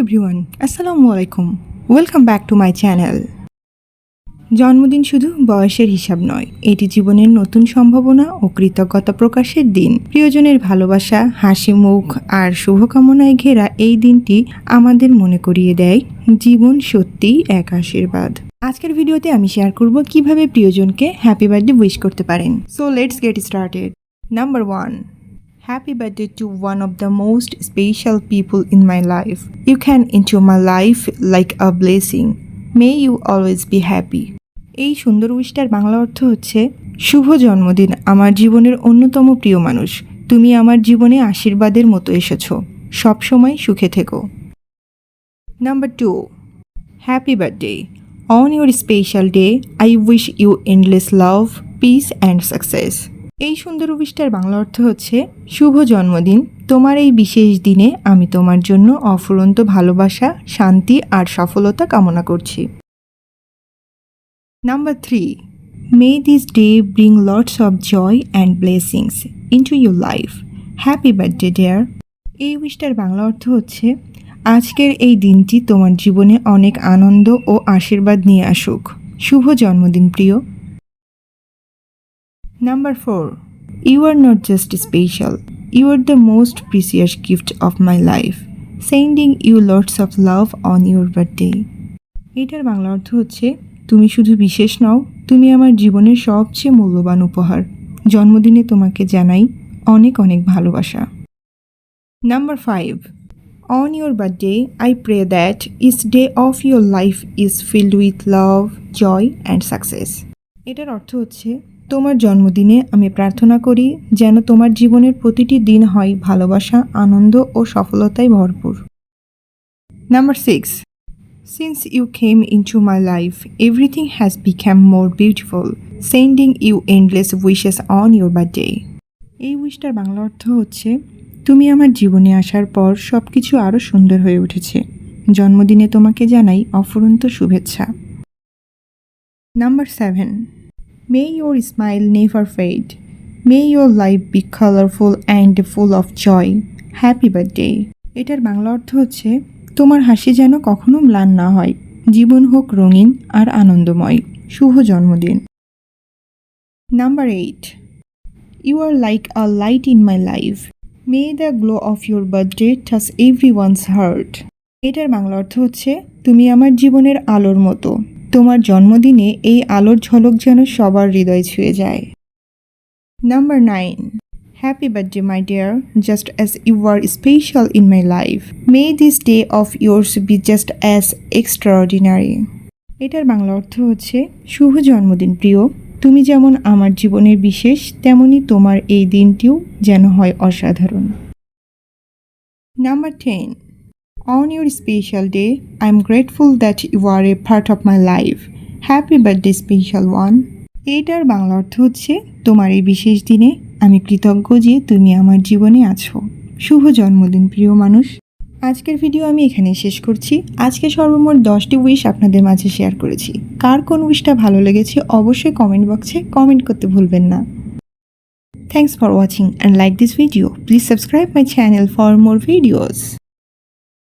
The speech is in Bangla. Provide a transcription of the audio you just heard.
এভরিওয়ান আসসালামু আলাইকুম welcome back to my channel জন্মদিন শুধু বয়সের হিসাব নয়, এটি জীবনের নতুন সম্ভাবনা ও কৃতজ্ঞতা প্রকাশের দিন। প্রিয়জনের ভালোবাসা, হাসি, মুখ আর শুভকামনায় ঘেরা এই দিনটি আমাদের মনে করিয়ে দেয় জীবন সত্যিই এক আশীর্বাদ। আজকের ভিডিওতে আমি শেয়ার করব কীভাবে প্রিয়জনকে হ্যাপি বার্থডে উইশ করতে পারেন। So let's get started number one Happy birthday to one of the most special people in my life. You can into my life like a blessing. May you always be happy. এই সুন্দর উইশটার বাংলা অর্থ হচ্ছে, শুভ জন্মদিন, আমার জীবনের অন্যতম প্রিয় মানুষ তুমি আমার জীবনে আশীর্বাদের মতো এসেছ সবসময় সুখে থেকো number two happy birthday on your special day I wish you endless love peace and success এই সুন্দর উইশটার বাংলা অর্থ হচ্ছে, শুভ জন্মদিন। তোমার এই বিশেষ দিনে আমি তোমার জন্য অফুরন্ত ভালোবাসা, শান্তি আর সফলতা কামনা করছি। Number three may this day bring lots of joy and blessings into your life happy birthday dear এই উইশটার বাংলা অর্থ হচ্ছে, আজকের এই দিনটি তোমার জীবনে অনেক আনন্দ ও আশীর্বাদ নিয়ে আসুক। শুভ জন্মদিন, প্রিয়। Number 4. You are not just special, you are the most precious gift of my life. Sending you lots of love on your birthday. এটার বাংলা অর্থ হচ্ছে তুমি শুধু বিশেষ নও তুমি আমার জীবনের সবচেয়ে মূল্যবান উপহার জন্মদিনে তোমাকে জানাই অনেক অনেক ভালোবাসা number five on your birthday I pray that each day of your life is filled with love joy and success এটার অর্থ হচ্ছে তোমার জন্মদিনে আমি প্রার্থনা করি যেন তোমার জীবনের প্রতিটি দিন হয় ভালোবাসা, আনন্দ ও সফলতায় ভরপুর। Number six since you came into my life everything has become more beautiful sending you endless wishes on your birthday এই উইশটার বাংলা অর্থ হচ্ছে, তুমি আমার জীবনে আসার পর সব কিছু আরও সুন্দর হয়ে উঠেছে। জন্মদিনে তোমাকে জানাই অফুরন্ত শুভেচ্ছা। Number seven May your smile never fade. May your life be colorful and full of joy. Happy birthday এটার বাংলা অর্থ হচ্ছে, তোমার হাসি যেন কখনো ম্লান না হয়। জীবন হোক রঙিন আর আনন্দময়। শুভ জন্মদিন। Number eight you are like a light in my life may the glow of your birthday touch everyone's heart এটার বাংলা অর্থ হচ্ছে, তুমি আমার জীবনের আলোর মতো। তোমার জন্মদিনে এই আলোর ঝলক যেন সবার হৃদয় ছুঁয়ে যায়। Number nine happy birthday my dear just as you are special in my life may this day of yours be just as extraordinary এটার বাংলা অর্থ হচ্ছে, শুভ জন্মদিন, প্রিয়। তুমি যেমন আমার জীবনের বিশেষ, তেমনি তোমার এই দিনটিও যেন হয় অসাধারণ। Number ten On your special day, I'm grateful that you are a part of my life. Happy birthday special one এইটার বাংলা অর্থ হচ্ছে তোমার এই বিশেষ দিনে আমি কৃতজ্ঞ যে তুমি আমার জীবনে আছো। শুভ জন্মদিন প্রিয় মানুষ। আজকের ভিডিও আমি এখানে শেষ করছি। আজকে সর্বমোট দশটি উইশ আপনাদের মাঝে শেয়ার করেছি। কার কোন উইশটা ভালো লেগেছে অবশ্যই কমেন্ট বক্সে কমেন্ট করতে ভুলবেন না। Thanks for watching and like this video please subscribe my channel for more videos